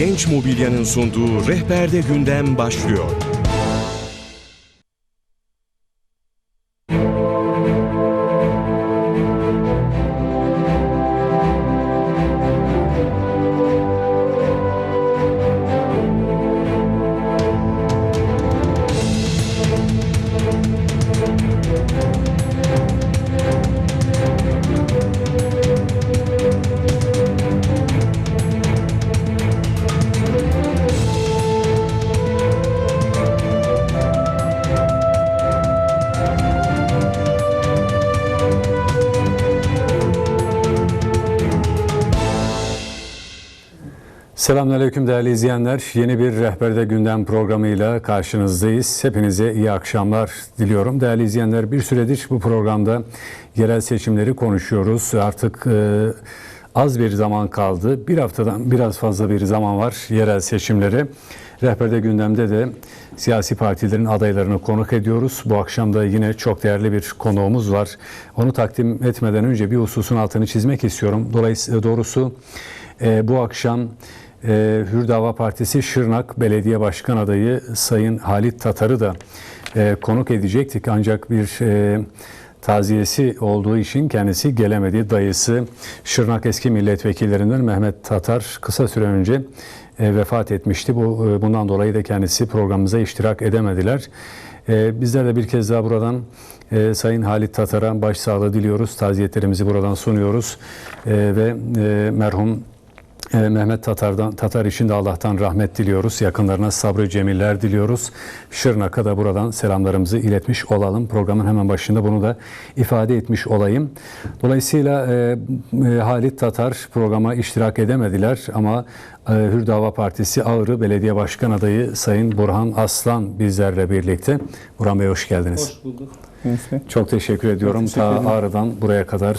Genç Mobilya'nın sunduğu Rehberde Gündem başlıyor. Selamünaleyküm değerli izleyenler. Yeni bir Rehberde Gündem programıyla karşınızdayız. Hepinize iyi akşamlar diliyorum. Değerli izleyenler bir süredir bu programda yerel seçimleri konuşuyoruz. Artık e, az bir zaman kaldı. Bir haftadan biraz fazla bir zaman var yerel seçimleri. Rehberde gündemde de siyasi partilerin adaylarını konuk ediyoruz. Bu akşam da yine çok değerli bir konuğumuz var. Onu takdim etmeden önce bir hususun altını çizmek istiyorum. Dolayısıyla doğrusu e, bu akşam e, Hür Dava Partisi Şırnak Belediye Başkan Adayı Sayın Halit Tatar'ı da e, konuk edecektik. Ancak bir e, taziyesi olduğu için kendisi gelemedi. Dayısı Şırnak eski milletvekillerinden Mehmet Tatar kısa süre önce e, vefat etmişti. Bu e, bundan dolayı da kendisi programımıza iştirak edemediler. E, bizler de bir kez daha buradan e, Sayın Halit Tatar'a başsağlığı diliyoruz. Taziyetlerimizi buradan sunuyoruz. E, ve e, merhum Mehmet Tatar'dan Tatar için de Allah'tan rahmet diliyoruz. Yakınlarına sabrı cemiller diliyoruz. Şırnak'a da buradan selamlarımızı iletmiş olalım. Programın hemen başında bunu da ifade etmiş olayım. Dolayısıyla e, e, Halit Tatar programa iştirak edemediler ama e, Hür Dava Partisi Ağrı Belediye Başkan Adayı Sayın Burhan Aslan bizlerle birlikte. Burhan Bey hoş geldiniz. Hoş bulduk. Çok teşekkür ediyorum. teşekkür Ta. Ağrı'dan buraya kadar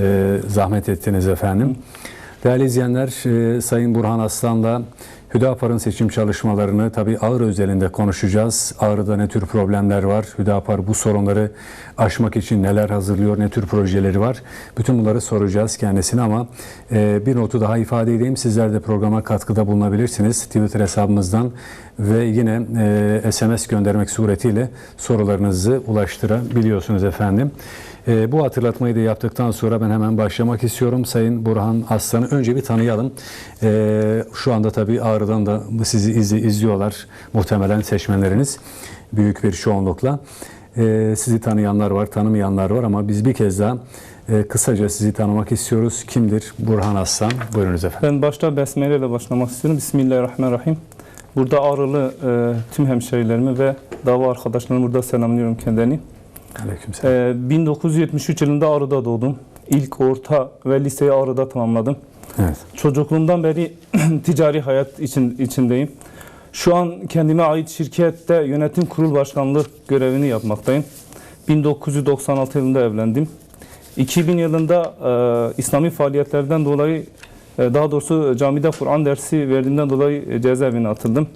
e, zahmet ettiniz efendim. Değerli izleyenler, e, Sayın Burhan Aslan'la Hüdapar'ın seçim çalışmalarını tabii Ağrı özelinde konuşacağız. Ağrı'da ne tür problemler var? Hüdapar bu sorunları aşmak için neler hazırlıyor? Ne tür projeleri var? Bütün bunları soracağız kendisine ama e, bir notu daha ifade edeyim. Sizler de programa katkıda bulunabilirsiniz. Twitter hesabımızdan ve yine e, SMS göndermek suretiyle sorularınızı ulaştırabiliyorsunuz efendim. E, bu hatırlatmayı da yaptıktan sonra ben hemen başlamak istiyorum. Sayın Burhan Aslan'ı önce bir tanıyalım. E, şu anda tabii Ağrı'dan da sizi izli, izliyorlar muhtemelen seçmenleriniz büyük bir çoğunlukla. E, sizi tanıyanlar var, tanımayanlar var ama biz bir kez daha e, kısaca sizi tanımak istiyoruz. Kimdir Burhan Aslan? Buyurunuz efendim. Ben başta Besmele ile başlamak istiyorum. Bismillahirrahmanirrahim. Burada Ağrılı e, tüm hemşehrilerimi ve dava arkadaşlarımı burada selamlıyorum kendilerini. Aleykümselam. E, 1973 yılında Ağrı'da doğdum. İlk orta ve liseyi Ağrı'da tamamladım. Evet. Çocukluğumdan beri ticari hayat için, içindeyim. Şu an kendime ait şirkette yönetim kurul başkanlığı görevini yapmaktayım. 1996 yılında evlendim. 2000 yılında e, İslami faaliyetlerden dolayı e, daha doğrusu camide Kur'an dersi verdiğimden dolayı e, cezaevine atıldım.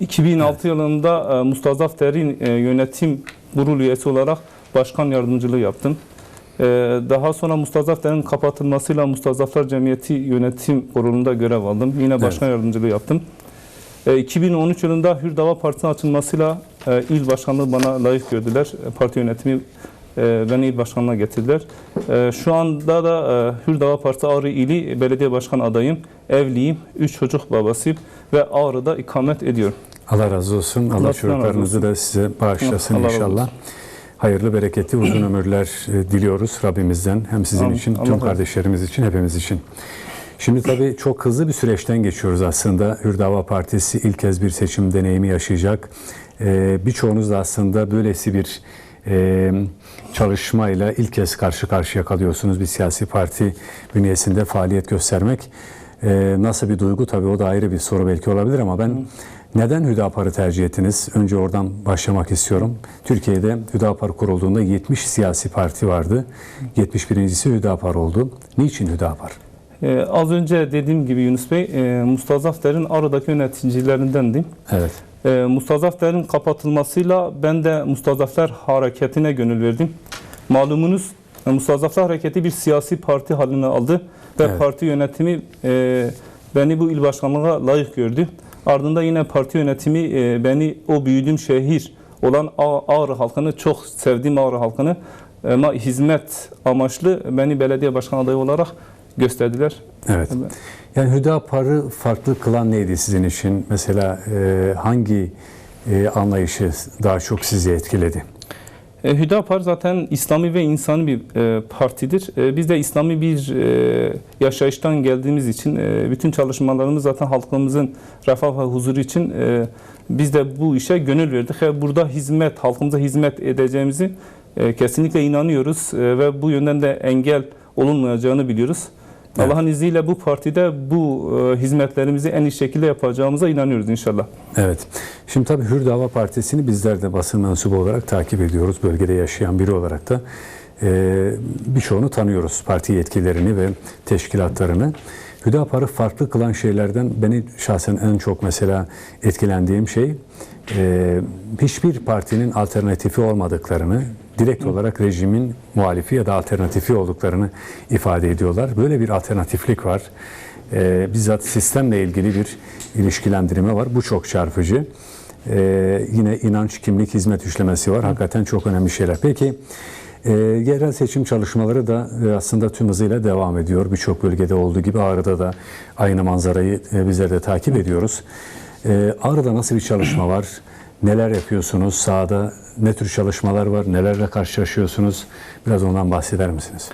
2006 yılında e, Mustazaf Derin e, yönetim kurul üyesi olarak başkan yardımcılığı yaptım. E, daha sonra Mustazaf Derin kapatılmasıyla Mustazaflar Cemiyeti yönetim kurulunda görev aldım. Yine başkan yardımcılığı yaptım. E, 2013 yılında Hür Dava Partisi'nin açılmasıyla e, il başkanlığı bana layık gördüler. E, Parti yönetimi e, beni il başkanlığına getirdiler. E, Şu anda da e, Hür Dava Partisi Ağrı ili belediye başkan adayım. Evliyim, 3 çocuk babasıyım ve Ağrı'da ikamet ediyorum. Allah razı olsun. Allah, Allah çocuklarınızı da size bağışlasın Allah inşallah. olsun. Hayırlı, bereketli, uzun ömürler e, diliyoruz Rabbimizden. Hem sizin Amin. için, Allah tüm olsun. kardeşlerimiz için, hepimiz için. Şimdi tabii çok hızlı bir süreçten geçiyoruz aslında. Hür Dava Partisi ilk kez bir seçim deneyimi yaşayacak. Ee, birçoğunuz da aslında böylesi bir e, çalışmayla ilk kez karşı karşıya kalıyorsunuz. Bir siyasi parti bünyesinde faaliyet göstermek e, nasıl bir duygu tabii o da ayrı bir soru belki olabilir ama ben neden Hüdapar'ı tercih ettiniz? Önce oradan başlamak istiyorum. Türkiye'de Hüdapar kurulduğunda 70 siyasi parti vardı. 71.si Hüdapar oldu. Niçin Hüdapar? Ee, az önce dediğim gibi Yunus Bey, e, Mustazaf Der'in Ağrı'daki yöneticilerindendim. Evet. E, Mustazaf Der'in kapatılmasıyla ben de Mustazaflar Hareketi'ne gönül verdim. Malumunuz e, Mustazaflar Hareketi bir siyasi parti haline aldı ve Evet. parti yönetimi e, beni bu il başkanlığa layık gördü. Ardında yine parti yönetimi e, beni o büyüdüğüm şehir olan Ağrı halkını çok sevdiğim Ağrı halkını ama hizmet amaçlı beni belediye başkan adayı olarak gösterdiler. Evet. Yani Hüdapar'ı farklı kılan neydi sizin için? Mesela e, hangi e, anlayışı daha çok sizi etkiledi? E, Hüdapar zaten İslami ve insani bir e, partidir. E, biz de İslami bir e, yaşayıştan geldiğimiz için bütün çalışmalarımız zaten halkımızın refah ve huzuru için biz de bu işe gönül verdik. ve burada hizmet, halkımıza hizmet edeceğimizi kesinlikle inanıyoruz ve bu yönden de engel olunmayacağını biliyoruz. Evet. Allah'ın izniyle bu partide bu e, hizmetlerimizi en iyi şekilde yapacağımıza inanıyoruz inşallah. Evet. Şimdi tabii Hür Dava Partisi'ni bizler de basın mensubu olarak takip ediyoruz. Bölgede yaşayan biri olarak da e, birçoğunu tanıyoruz. Parti yetkilerini ve teşkilatlarını. Hüdapar'ı farklı kılan şeylerden beni şahsen en çok mesela etkilendiğim şey e, hiçbir partinin alternatifi olmadıklarını, direkt olarak rejimin muhalifi ya da alternatifi olduklarını ifade ediyorlar. Böyle bir alternatiflik var. E, bizzat sistemle ilgili bir ilişkilendirme var. Bu çok çarpıcı. E, yine inanç, kimlik, hizmet üçlemesi var. Hakikaten çok önemli şeyler. Peki e, yerel seçim çalışmaları da e, aslında tüm hızıyla devam ediyor. Birçok bölgede olduğu gibi Ağrı'da da aynı manzarayı e, bizler de takip ediyoruz. E, Ağrı'da nasıl bir çalışma var? Neler yapıyorsunuz? Sahada ne tür çalışmalar var? Nelerle karşılaşıyorsunuz? Biraz ondan bahseder misiniz?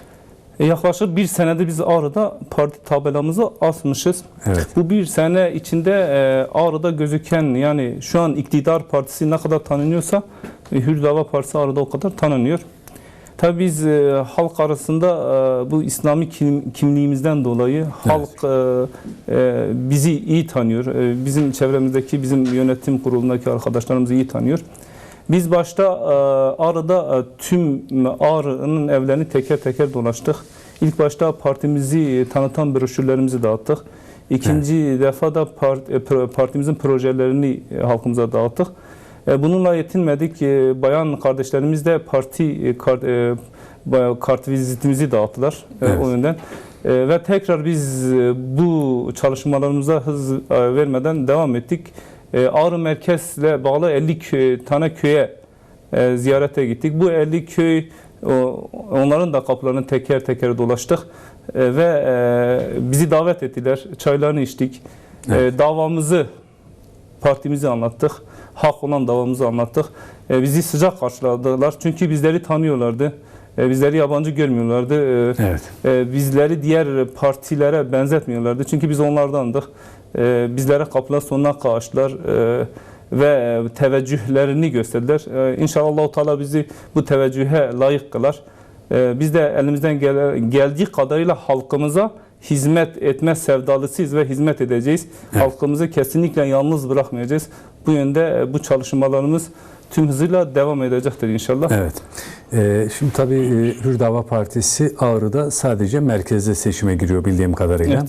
E, Yaklaşık bir senedir biz Ağrı'da parti tabelamızı asmışız. Evet. Bu bir sene içinde e, Ağrı'da gözüken yani şu an iktidar partisi ne kadar tanınıyorsa e, Hür Dava Partisi Ağrı'da o kadar tanınıyor. Tabii biz e, halk arasında e, bu İslami kim- kimliğimizden dolayı halk e, e, bizi iyi tanıyor. E, bizim çevremizdeki, bizim yönetim kurulundaki arkadaşlarımızı iyi tanıyor. Biz başta e, Ağrı'da e, tüm Ağrı'nın evlerini teker teker dolaştık. İlk başta partimizi tanıtan broşürlerimizi dağıttık. İkinci defa da part- e, partimizin projelerini e, halkımıza dağıttık. E, Bununla yetinmedik. E, Bayan kardeşlerimiz de parti e, kart, vizitimizi dağıttılar Evet. o yönden. Ve tekrar biz bu çalışmalarımıza hız vermeden devam ettik. Ağrı merkezle bağlı 50 köy, tane köye ziyarete gittik. Bu 50 köy onların da kapılarını teker teker dolaştık ve bizi davet ettiler. Çaylarını içtik. Evet. Davamızı partimizi anlattık. Hak olan davamızı anlattık. E, bizi sıcak karşıladılar. Çünkü bizleri tanıyorlardı. E, bizleri yabancı görmüyorlardı. E, Evet. e, bizleri diğer partilere benzetmiyorlardı. Çünkü biz onlardandık. E, bizlere kapılar sonuna karşılar e, ve teveccühlerini gösterdiler. E, İnşallah Allah Teala bizi bu teveccühe layık kılar. E, biz de elimizden gel- geldiği kadarıyla halkımıza hizmet etme sevdalısıyız ve hizmet edeceğiz. Evet. Halkımızı kesinlikle yalnız bırakmayacağız. Bu yönde e, bu çalışmalarımız tüm hızıyla devam edecektir inşallah. Evet. Ee, şimdi tabii e, Hür Dava Partisi Ağrı'da sadece merkezde seçime giriyor bildiğim kadarıyla.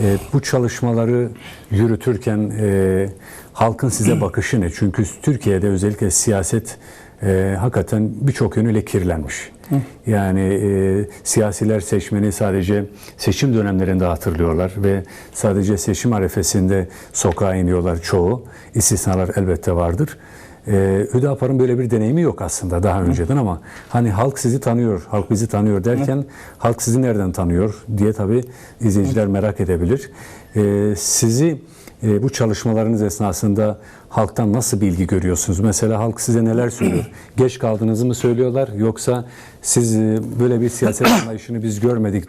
Evet. Bu çalışmaları yürütürken e, halkın size bakışı ne? Çünkü Türkiye'de özellikle siyaset e, hakikaten birçok yönüyle kirlenmiş. Yani e, siyasiler seçmeni sadece seçim dönemlerinde hatırlıyorlar ve sadece seçim arefesinde sokağa iniyorlar çoğu. İstisnalar elbette vardır. Ee, Hüdapar'ın böyle bir deneyimi yok aslında daha önceden ama hani halk sizi tanıyor, halk bizi tanıyor derken halk sizi nereden tanıyor diye tabii izleyiciler merak edebilir. Ee, sizi e, bu çalışmalarınız esnasında halktan nasıl bilgi görüyorsunuz? Mesela halk size neler söylüyor? Geç kaldığınızı mı söylüyorlar yoksa siz e, böyle bir siyaset anlayışını biz görmedik.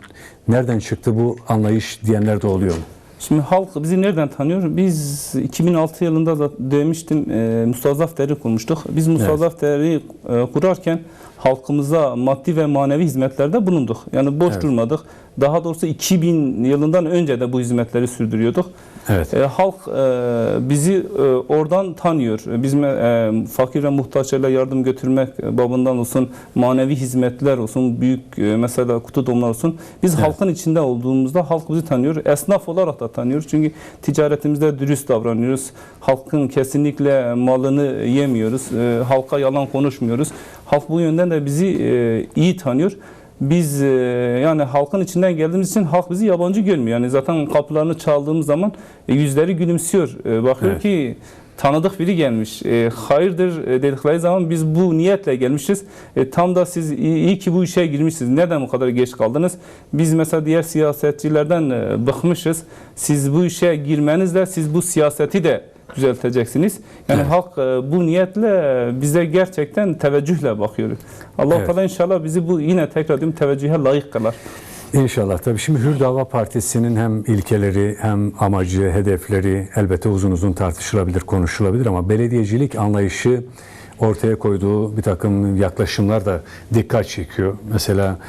Nereden çıktı bu anlayış diyenler de oluyor mu? Şimdi halk bizi nereden tanıyor? Biz 2006 yılında da demiştim e, Mustazzaf Deri kurmuştuk. Biz Mustazzaf Deri e, kurarken halkımıza maddi ve manevi hizmetlerde bulunduk. Yani boş Evet. durmadık. Daha doğrusu 2000 yılından önce de bu hizmetleri sürdürüyorduk. Evet. E, halk e, bizi e, oradan tanıyor. Bizim e, fakir ve muhtaçlara yardım götürmek babından olsun, manevi hizmetler olsun, büyük e, mesela kutu domlar olsun. Biz Evet. halkın içinde olduğumuzda halk bizi tanıyor. Esnaf olarak da tanıyor. Çünkü ticaretimizde dürüst davranıyoruz. Halkın kesinlikle malını yemiyoruz. E, halka yalan konuşmuyoruz. Halk bu yönden de bizi e, iyi tanıyor. Biz e, yani halkın içinden geldiğimiz için halk bizi yabancı görmüyor. Yani zaten kapılarını çaldığımız zaman e, yüzleri gülümsüyor. E, bakıyor Evet. ki tanıdık biri gelmiş. E, hayırdır e, dedikleri zaman biz bu niyetle gelmişiz. E, tam da siz iyi, iyi ki bu işe girmişsiniz. Neden bu kadar geç kaldınız? Biz mesela diğer siyasetçilerden e, bıkmışız. Siz bu işe girmenizle siz bu siyaseti de düzelteceksiniz. Yani Evet. halk e, bu niyetle bize gerçekten teveccühle bakıyor. Allah Evet. Teala inşallah bizi bu yine tekrar diyorum teveccühe layık kılar. İnşallah. Tabii şimdi Hür Dava Partisi'nin hem ilkeleri hem amacı, hedefleri elbette uzun uzun tartışılabilir, konuşulabilir ama belediyecilik anlayışı ortaya koyduğu bir takım yaklaşımlar da dikkat çekiyor. Mesela e,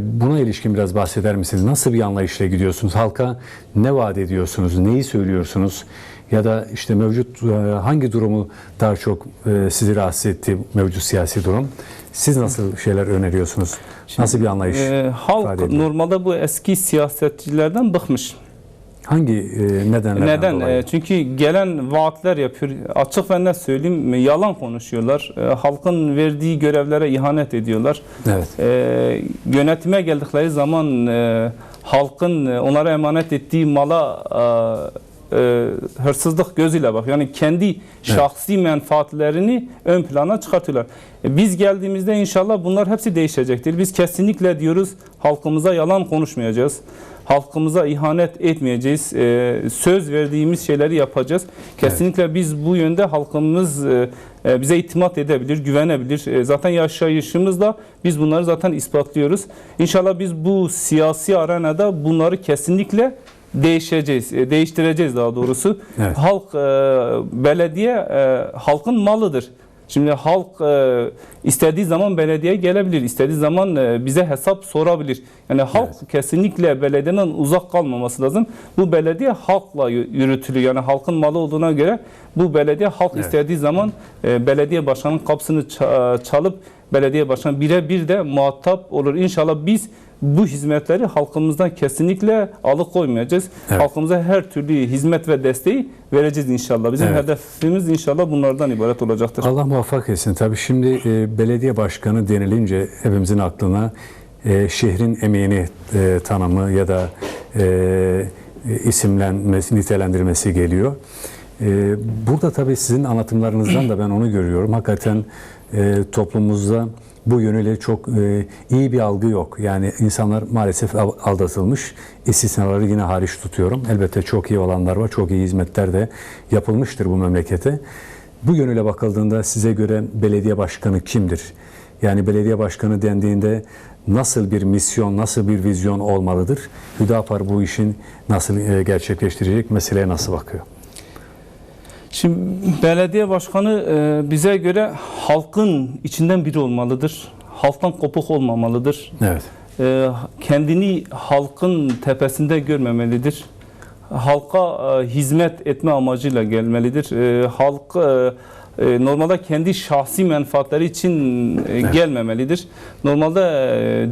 buna ilişkin biraz bahseder misiniz? Nasıl bir anlayışla gidiyorsunuz? Halka ne vaat ediyorsunuz? Neyi söylüyorsunuz? Ya da işte mevcut e, hangi durumu daha çok e, sizi rahatsız etti mevcut siyasi durum? Siz nasıl şeyler öneriyorsunuz? Nasıl bir anlayış? E, halk normalde bu eski siyasetçilerden bıkmış. Hangi e, nedenlerden Neden? dolayı? E, çünkü gelen vaatler yapıyor. Açık ve net söyleyeyim yalan konuşuyorlar. E, halkın verdiği görevlere ihanet ediyorlar. evet. E, yönetime geldikleri zaman e, halkın e, onlara emanet ettiği mala e, e, hırsızlık gözüyle bak. Yani kendi şahsi menfaatlerini ön plana çıkartıyorlar. E, biz geldiğimizde inşallah bunlar hepsi değişecektir. Biz kesinlikle diyoruz halkımıza yalan konuşmayacağız. Halkımıza ihanet etmeyeceğiz. E, söz verdiğimiz şeyleri yapacağız. Kesinlikle biz bu yönde halkımız e, e, bize itimat edebilir, güvenebilir. Zaten yaşayışımızla biz bunları zaten ispatlıyoruz. İnşallah biz bu siyasi arenada bunları kesinlikle değişeceğiz, değiştireceğiz daha doğrusu. Evet. Halk, belediye halkın malıdır. Şimdi halk e, istediği zaman belediyeye gelebilir, istediği zaman e, bize hesap sorabilir. Yani halk kesinlikle belediyeden uzak kalmaması lazım. Bu belediye halkla yü- yürütülüyor. Yani halkın malı olduğuna göre bu belediye halk Evet. istediği zaman e, belediye başkanının kapısını ça- çalıp belediye başkanı birebir de muhatap olur. İnşallah biz bu hizmetleri halkımızdan kesinlikle alıkoymayacağız. Evet. Halkımıza her türlü hizmet ve desteği vereceğiz inşallah. Bizim Evet. hedefimiz inşallah bunlardan ibaret olacaktır. Allah muvaffak etsin. Tabii şimdi e, belediye başkanı denilince hepimizin aklına e, şehrin emeğini e, tanımı ya da e, isimlenmesi, nitelendirmesi geliyor. E, burada tabii sizin anlatımlarınızdan da ben onu görüyorum. Hakikaten e, toplumumuzda bu yönüyle çok e, iyi bir algı yok. Yani insanlar maalesef al- aldatılmış. İstisnaları yine hariç tutuyorum. Elbette çok iyi olanlar var. Çok iyi hizmetler de yapılmıştır bu memlekete. Bu yönüyle bakıldığında size göre belediye başkanı kimdir? Yani belediye başkanı dendiğinde nasıl bir misyon, nasıl bir vizyon olmalıdır? Hüdapar bu işin nasıl e, gerçekleştirecek, meseleye nasıl bakıyor? Şimdi belediye başkanı e, bize göre halkın içinden biri olmalıdır. Halktan kopuk olmamalıdır. Evet. E, kendini halkın tepesinde görmemelidir. Halka e, hizmet etme amacıyla gelmelidir. Halk normalde kendi şahsi menfaatleri için e, gelmemelidir. Normalde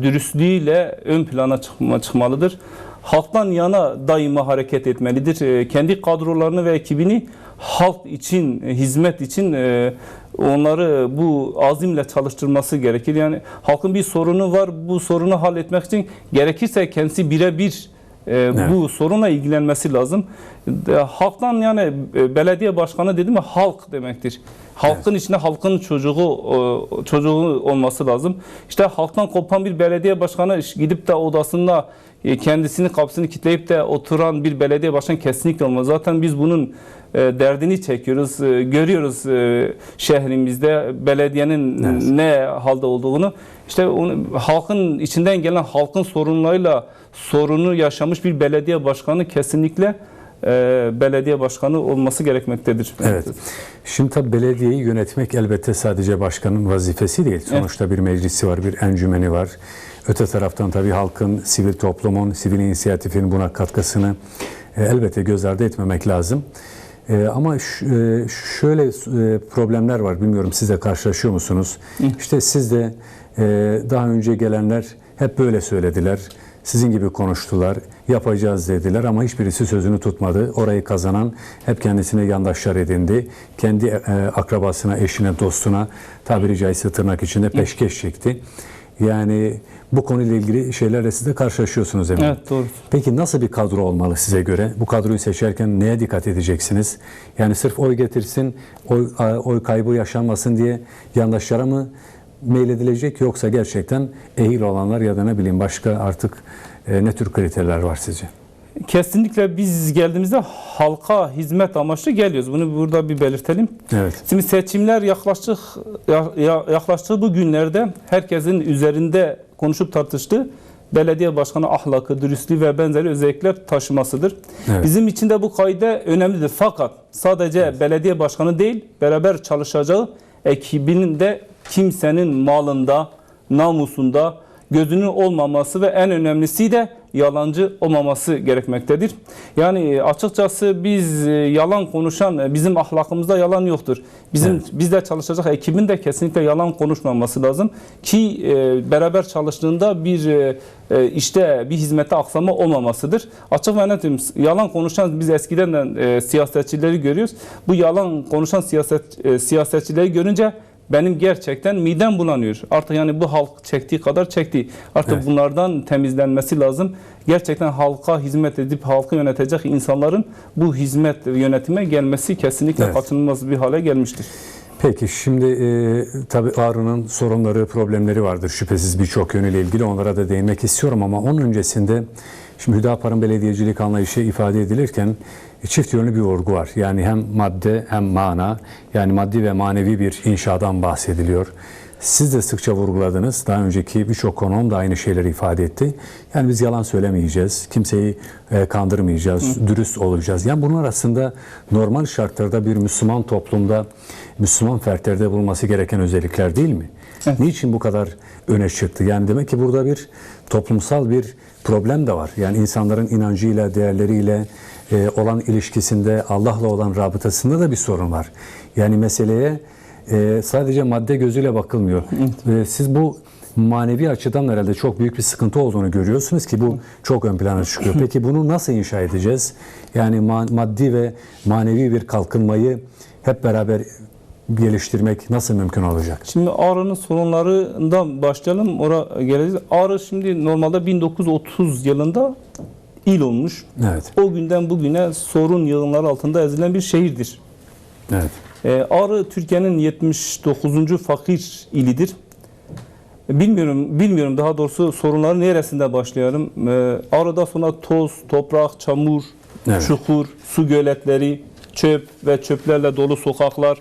dürüstlüğüyle ön plana çıkma, çıkmalıdır. Halktan yana daima hareket etmelidir. Kendi kadrolarını ve ekibini halk için, e, hizmet için e, onları bu azimle çalıştırması gerekir. Yani halkın bir sorunu var, bu sorunu halletmek için gerekirse kendisi birebir e, bu sorunla ilgilenmesi lazım. Halktan yani belediye başkanı dedi mi halk demektir. Halkın içinde halkın çocuğu çocuğu olması lazım. İşte halktan kopan bir belediye başkanı gidip de odasında kendisini kapısını kitleyip de oturan bir belediye başkanı kesinlikle olmaz. Zaten biz bunun derdini çekiyoruz, e, görüyoruz e, şehrimizde belediyenin Evet. ne halde olduğunu. İşte onu, halkın içinden gelen halkın sorunlarıyla sorunu yaşamış bir belediye başkanı kesinlikle e, belediye başkanı olması gerekmektedir. Evet. Şimdi tabii belediyeyi yönetmek elbette sadece başkanın vazifesi değil. Sonuçta bir meclisi var, bir encümeni var. Öte taraftan tabii halkın, sivil toplumun, sivil inisiyatifin buna katkısını e, elbette göz ardı etmemek lazım. E, ama ş- e, şöyle e, problemler var. Bilmiyorum siz de karşılaşıyor musunuz? İşte siz de e, daha önce gelenler hep böyle söylediler. Sizin gibi konuştular, yapacağız dediler ama hiçbirisi sözünü tutmadı. Orayı kazanan hep kendisine yandaşlar edindi. Kendi e, akrabasına, eşine, dostuna tabiri caizse tırnak içinde peşkeş çekti. Yani bu konuyla ilgili şeylerle siz de karşılaşıyorsunuz eminim. Evet doğru. Peki nasıl bir kadro olmalı size göre? Bu kadroyu seçerken neye dikkat edeceksiniz? Yani sırf oy getirsin, oy, oy kaybı yaşanmasın diye yandaşlara mı meyledilecek yoksa gerçekten ehil olanlar ya da ne bileyim başka artık e, ne tür kriterler var sizce? Kesinlikle biz geldiğimizde halka hizmet amaçlı geliyoruz. Bunu burada bir belirtelim. Evet. Şimdi seçimler yaklaştık ya- ya- yaklaştığı bu günlerde herkesin üzerinde konuşup tartıştığı belediye başkanı ahlakı, dürüstlüğü ve benzeri özellikler taşımasıdır. Evet. Bizim için de bu kaide önemlidir. Fakat sadece belediye başkanı değil, beraber çalışacağı ekibinin de kimsenin malında, namusunda gözünün olmaması ve en önemlisi de yalancı olmaması gerekmektedir. Yani e, açıkçası biz e, yalan konuşan, e, bizim ahlakımızda yalan yoktur. Bizim Evet. bizde çalışacak ekibin de kesinlikle yalan konuşmaması lazım ki beraber çalıştığında bir işte bir hizmete aksama olmamasıdır. Açık ve netim yalan konuşan biz eskiden de siyasetçileri görüyoruz. Bu yalan konuşan siyaset siyasetçileri görünce benim gerçekten midem bulanıyor. Artık yani bu halk çektiği kadar çekti. Artık Evet. bunlardan temizlenmesi lazım. Gerçekten halka hizmet edip halkı yönetecek insanların bu hizmet yönetime gelmesi kesinlikle Evet. kaçınılmaz bir hale gelmiştir. Peki şimdi e, tabii Ağrı'nın sorunları, problemleri vardır şüphesiz birçok yönüyle ilgili onlara da değinmek istiyorum ama onun öncesinde şimdi Hüdapar'ın belediyecilik anlayışı ifade edilirken çift yönlü bir vurgu var. Yani hem madde hem mana yani maddi ve manevi bir inşadan bahsediliyor. Siz de sıkça vurguladınız. Daha önceki birçok konuğum da aynı şeyleri ifade etti. Yani biz yalan söylemeyeceğiz, kimseyi e, kandırmayacağız, dürüst olacağız. Yani bunun arasında normal şartlarda bir Müslüman toplumda, Müslüman fertlerde bulunması gereken özellikler değil mi? Niçin bu kadar öne çıktı? Yani demek ki burada bir toplumsal bir problem de var. Yani insanların inancıyla, değerleriyle e, olan ilişkisinde, Allah'la olan rabıtasında da bir sorun var. Yani meseleye e, sadece madde gözüyle bakılmıyor. E, siz bu manevi açıdan herhalde çok büyük bir sıkıntı olduğunu görüyorsunuz ki bu çok ön plana çıkıyor. Peki bunu nasıl inşa edeceğiz? Yani ma- maddi ve manevi bir kalkınmayı hep beraber geliştirmek nasıl mümkün olacak? Şimdi Ağrı'nın sorunlarından başlayalım. Oraya geleceğiz. Ağrı şimdi normalde 1930 yılında il olmuş. Evet. O günden bugüne sorun yığınları altında ezilen bir şehirdir. Evet. Ee, Ağrı Türkiye'nin 79. fakir ilidir. Bilmiyorum, bilmiyorum daha doğrusu sorunların neresinde başlayalım. Ee, Ağrı'da sonra toz, toprak, çamur, Evet. çukur, su göletleri, çöp ve çöplerle dolu sokaklar,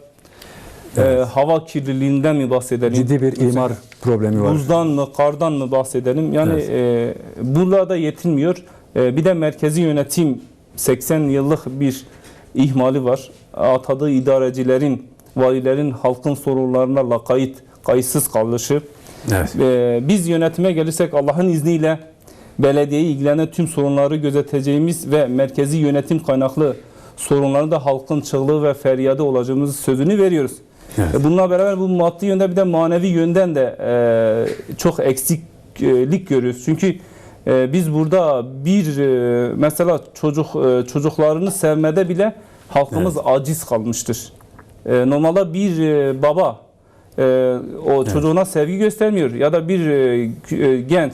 ee, hava kirliliğinden mi bahsedelim? Ciddi bir imar problemi var. Buzdan mı, kardan mı bahsedelim? Yani Evet. e, bununla da yetinmiyor. E, bir de merkezi yönetim 80 yıllık bir ihmali var. Atadığı idarecilerin, valilerin halkın sorunlarına lakayt, kayıtsız kalışı. Evet. E, biz yönetime gelirsek Allah'ın izniyle belediyeyi ilgilenen tüm sorunları gözeteceğimiz ve merkezi yönetim kaynaklı sorunların da halkın çığlığı ve feryadı olacağımız sözünü veriyoruz. Evet. E, Bununla beraber bu maddi yönde bir de manevi yönden de e, çok eksiklik görüyoruz. Çünkü biz burada bir e, mesela çocuk e, çocuklarını sevmede bile halkımız aciz kalmıştır. E, normalde bir e, baba o çocuğuna sevgi göstermiyor ya da bir genç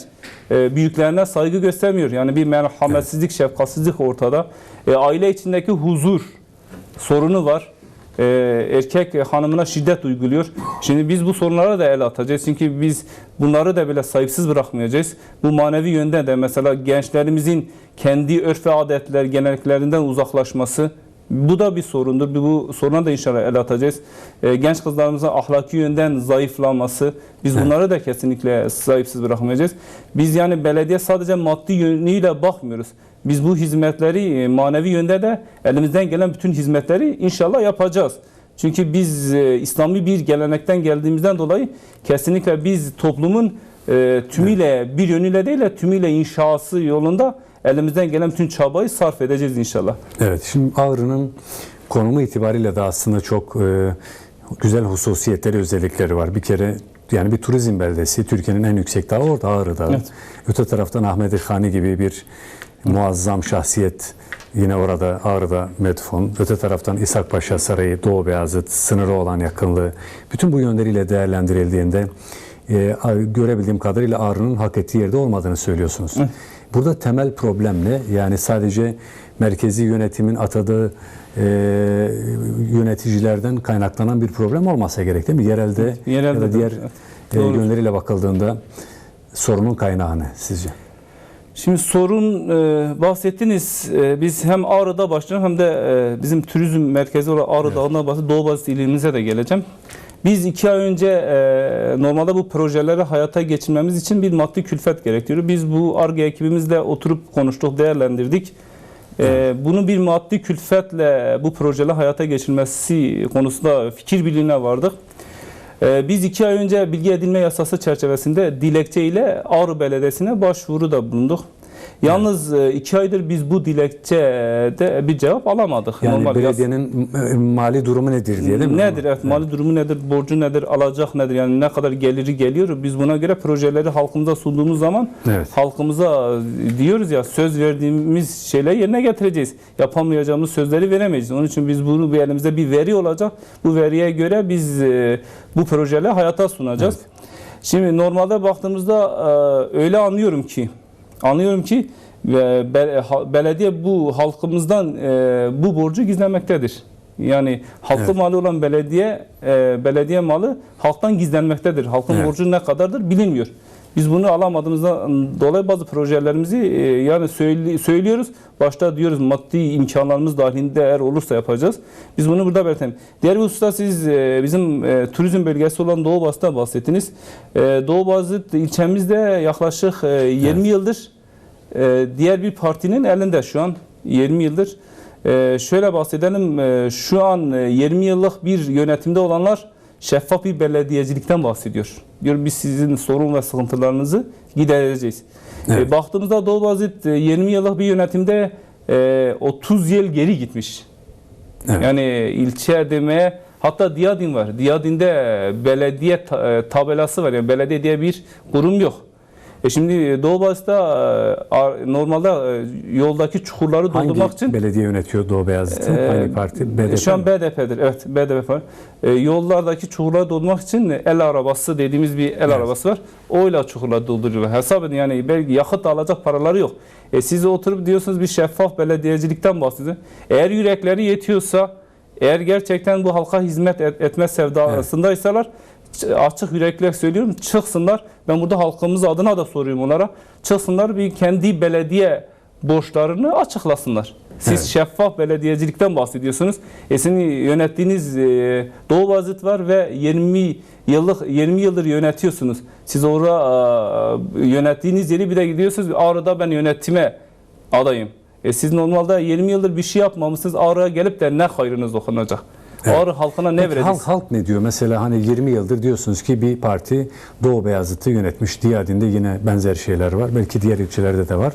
büyüklerine saygı göstermiyor. Yani bir merhametsizlik, şefkatsizlik ortada. E, aile içindeki huzur sorunu var. Ee, erkek hanımına şiddet uyguluyor. Şimdi biz bu sorunlara da el atacağız. Çünkü biz bunları da bile sahipsiz bırakmayacağız. Bu manevi yönden de mesela gençlerimizin kendi örf ve adetler, geleneklerinden uzaklaşması bu da bir sorundur. Bu soruna da inşallah el atacağız. Ee, genç kızlarımızın ahlaki yönden zayıflaması, biz bunları da kesinlikle sahipsiz bırakmayacağız. Biz yani belediye sadece maddi yönüyle bakmıyoruz. Biz bu hizmetleri e, manevi yönde de elimizden gelen bütün hizmetleri inşallah yapacağız. Çünkü biz e, İslami bir gelenekten geldiğimizden dolayı kesinlikle biz toplumun e, tümüyle bir yönüyle değil de tümüyle inşası yolunda elimizden gelen bütün çabayı sarf edeceğiz inşallah. Evet, şimdi Ağrı'nın konumu itibariyle de aslında çok e, güzel hususiyetleri, özellikleri var. Bir kere yani bir turizm beldesi, Türkiye'nin en yüksek dağı orada Ağrı Dağı. Evet. Öte taraftan Ahmet Khani gibi bir muazzam şahsiyet yine orada Ağrı'da medfun. Öte taraftan İshak Paşa Sarayı, Doğu Beyazıt, sınırı olan yakınlığı. Bütün bu yönleriyle değerlendirildiğinde e, görebildiğim kadarıyla Ağrı'nın hak ettiği yerde olmadığını söylüyorsunuz. Burada temel problem ne? Yani sadece merkezi yönetimin atadığı e, yöneticilerden kaynaklanan bir problem olmasa gerek değil mi? Yerelde, Yerelde ya da diğer evet. e, yönleriyle bakıldığında sorunun kaynağı ne sizce? Şimdi sorun e, bahsettiniz. E, biz hem Ağrı'da başlayalım hem de e, bizim turizm merkezi olan Ağrı Dağı'ndan bahsedip Doğu Bazı ilimize de geleceğim. Biz iki ay önce e, normalde bu projeleri hayata geçirmemiz için bir maddi külfet gerektiriyor. Biz bu ARGE ekibimizle oturup konuştuk, değerlendirdik. E, bunu bir maddi külfetle bu projeler hayata geçirilmesi konusunda fikir birliğine vardık. Ee, Biz iki ay önce bilgi edinme yasası çerçevesinde dilekçe ile Ağrı Belediyesi'ne başvuru da bulunduk. Yalnız e, iki aydır biz bu dilekçede bir cevap alamadık. Yani Normal belediyenin e, mali durumu nedir diye değil mi? Nedir? Evet, mali durumu nedir, borcu nedir, alacak nedir? Yani ne kadar geliri geliyor? Biz buna göre projeleri halkımıza sunduğumuz zaman Evet. halkımıza diyoruz ya söz verdiğimiz şeyleri yerine getireceğiz. Yapamayacağımız sözleri veremeyiz. Onun için biz bunu bir elimizde bir veri olacak. Bu veriye göre biz e, bu projeleri hayata sunacağız. Şimdi normalde baktığımızda e, öyle anlıyorum ki anlıyorum ki e, belediye bu halkımızdan e, bu borcu gizlemektedir. Yani halkı Evet. malı olan belediye e, belediye malı halktan gizlenmektedir. Halkın Evet. borcu ne kadardır bilinmiyor. Biz bunu alamadığımızdan dolayı bazı projelerimizi e, yani söylüyoruz. Başta diyoruz maddi imkanlarımız dahilinde eğer olursa yapacağız. Biz bunu burada belirtelim. Diğer bir hususta siz e, bizim turizm bölgesi olan Doğu Bazı'da bahsettiniz. Doğu Bazı ilçemizde yaklaşık e, 20 yıldır e, diğer bir partinin elinde şu an 20 yıldır. Şöyle bahsedelim. şu an e, 20 yıllık bir yönetimde olanlar şeffaf bir belediyecilikten bahsediyor. Diyor biz sizin sorun ve sıkıntılarınızı gidereceğiz. Evet. E, baktığımızda Doğu Bazit e, 20 yıllık bir yönetimde e, 30 yıl geri gitmiş. Evet. Yani ilçe demeye hatta Diyadin var. Diyadin'de e, belediye e, tabelası var. Yani belediye diye bir kurum yok. E şimdi Doğu Bazı'da e, normalde e, yoldaki çukurları doldurmak Hangi için belediye yönetiyor Doğu Beyazıt'ı? Ee, Hangi parti? BDP şu an? BDP'dir. Evet BDP. E, yollardaki çukurları doldurmak için el arabası dediğimiz bir el Evet. arabası var. Oyla çukurları dolduruyorlar. Hesap edin yani belki yakıt alacak paraları yok. E, siz oturup diyorsunuz bir şeffaf belediyecilikten bahsediyor. Eğer yürekleri yetiyorsa eğer gerçekten bu halka hizmet et, etme sevdasındaysalar ç- açık yürekle söylüyorum çıksınlar. Ben burada halkımız adına da soruyorum onlara. Çıksınlar bir kendi belediye borçlarını açıklasınlar. Siz Evet. şeffaf belediyecilikten bahsediyorsunuz. E sizin yönettiğiniz e, Doğu Bazit var ve 20 yıllık 20 yıldır yönetiyorsunuz. Siz orada e, yönettiğiniz yeri bir de gidiyorsunuz. Ağrı'da ben yönetime adayım. E siz normalde 20 yıldır bir şey yapmamışsınız. Ağrı'ya gelip de ne hayrınız dokunacak? Evet. Ağrı halkına ne vereceğiz? halk, halk ne diyor? Mesela hani 20 yıldır diyorsunuz ki bir parti Doğu Beyazıt'ı yönetmiş. Diyadin'de yine benzer şeyler var. Belki diğer ilçelerde de var.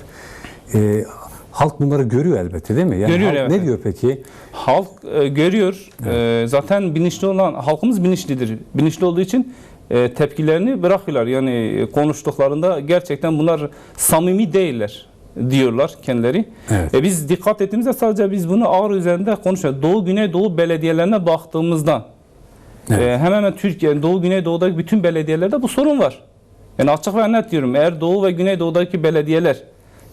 Ee, halk bunları görüyor elbette değil mi? Yani Görüyor, halk evet. Ne diyor peki? Halk e, görüyor. E, zaten bilinçli olan halkımız bilinçlidir. Bilinçli olduğu için e, tepkilerini bırakıyorlar. Yani e, konuştuklarında gerçekten bunlar samimi değiller diyorlar kendileri. Evet. E, biz dikkat ettiğimizde sadece biz bunu Ağrı üzerinde konuşuyoruz. Doğu Güneydoğu belediyelerine baktığımızda Evet. e, hemen hemen Türkiye'nin Doğu Güneydoğu'daki bütün belediyelerde bu sorun var. Yani açık ve net diyorum. Eğer Doğu ve Güneydoğu'daki belediyeler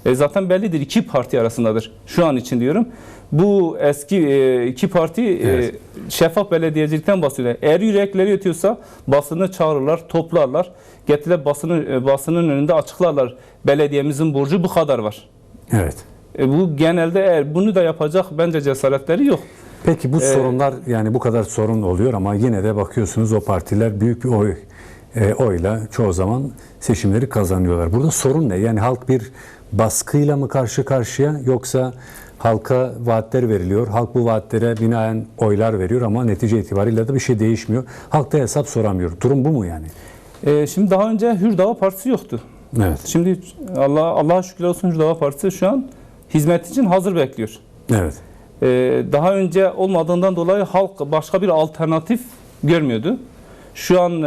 e, zaten bellidir iki parti arasındadır. Şu an için diyorum. Bu eski e, iki parti e, Evet. şeffaf belediyecilikten bahsediyor. Eğer yürekleri yetiyorsa basını çağırırlar, toplarlar. Getirirler basını, e, basının önünde açıklarlar. Belediyemizin borcu bu kadar var. Evet. E, bu genelde eğer bunu da yapacak bence cesaretleri yok. Peki bu Ee, sorunlar yani bu kadar sorun oluyor ama yine de bakıyorsunuz o partiler büyük bir oy e, oyla çoğu zaman seçimleri kazanıyorlar. Burada sorun ne? Yani halk bir baskıyla mı karşı karşıya yoksa halka vaatler veriliyor. Halk bu vaatlere binaen oylar veriyor ama netice itibariyle de bir şey değişmiyor. Halk da hesap soramıyor. Durum bu mu yani? E, şimdi daha önce Hürdağ Partisi yoktu. Evet. Şimdi Allah Allah'a şükür olsun Hürdağ Partisi şu an hizmet için hazır bekliyor. Evet. Ee, daha önce olmadığından dolayı halk başka bir alternatif görmüyordu. Şu an e,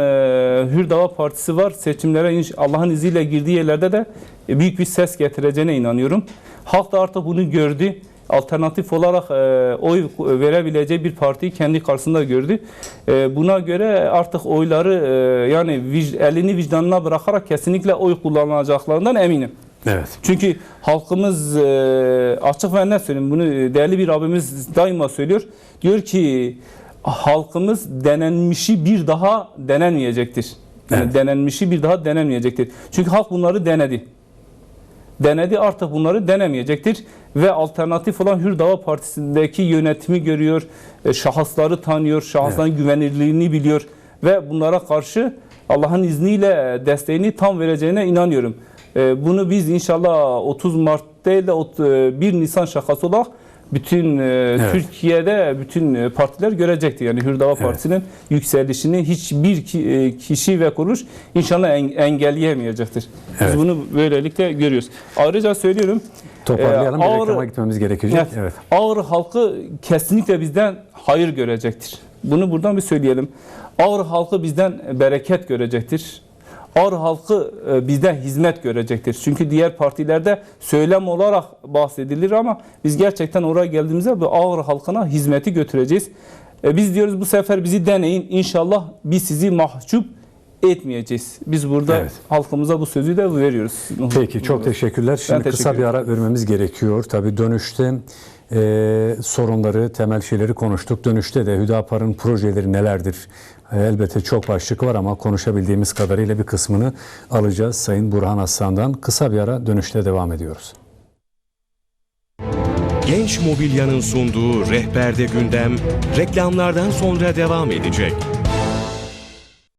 Hürdava Partisi var. Seçimlere Allah'ın izniyle girdiği yerlerde de büyük bir ses getireceğine inanıyorum. Halk da artık bunu gördü. alternatif olarak e, oy verebileceği bir partiyi kendi karşısında gördü. E, buna göre artık oyları e, yani vic- elini vicdanına bırakarak kesinlikle oy kullanacaklarından eminim. Evet. Çünkü halkımız e, açık ve net söyleyeyim bunu değerli bir abimiz daima söylüyor. Diyor ki halkımız denenmişi bir daha denenmeyecektir. Yani Evet. denenmişi bir daha denenmeyecektir. Çünkü halk bunları denedi. Denedi. Artık bunları denemeyecektir. Ve alternatif olan Hür Dava Partisi'ndeki yönetimi görüyor, e, şahısları tanıyor, şahısların güvenilirliğini biliyor. Ve bunlara karşı Allah'ın izniyle desteğini tam vereceğine inanıyorum. E, Bunu biz inşallah 30 Mart değil de ot- e, 1 Nisan şakası olarak bütün e, Türkiye'de bütün e, partiler görecektir. Yani Hür Dava Partisi'nin yükselişini hiçbir e, kişi ve kuruluş inşallah en- engelleyemeyecektir. Biz Evet. bunu böylelikle görüyoruz. Ayrıca söylüyorum Toparlayalım. Ee, Ağrı- reklama gitmemiz gerekecek. Evet. Evet. Ağrı halkı kesinlikle bizden hayır görecektir. Bunu buradan bir söyleyelim. Ağrı halkı bizden bereket görecektir. Ağrı halkı e, bizden hizmet görecektir. Çünkü diğer partilerde söylem olarak bahsedilir ama biz gerçekten oraya geldiğimizde bu Ağrı halkına hizmeti götüreceğiz. E, Biz diyoruz bu sefer bizi deneyin. İnşallah biz sizi mahcup etmeyeceğiz. Biz burada Evet. halkımıza bu sözü de veriyoruz. Peki çok teşekkürler. Şimdi teşekkür kısa bir ara vermemiz gerekiyor. Tabii dönüşte e, sorunları, temel şeyleri konuştuk. Dönüşte de Hüdapar'ın projeleri nelerdir? E, elbette çok başlık var ama konuşabildiğimiz kadarıyla bir kısmını alacağız Sayın Burhan Aslan'dan. Kısa bir ara dönüşte devam ediyoruz. Genç Mobilya'nın sunduğu Rehberde Gündem reklamlardan sonra devam edecek.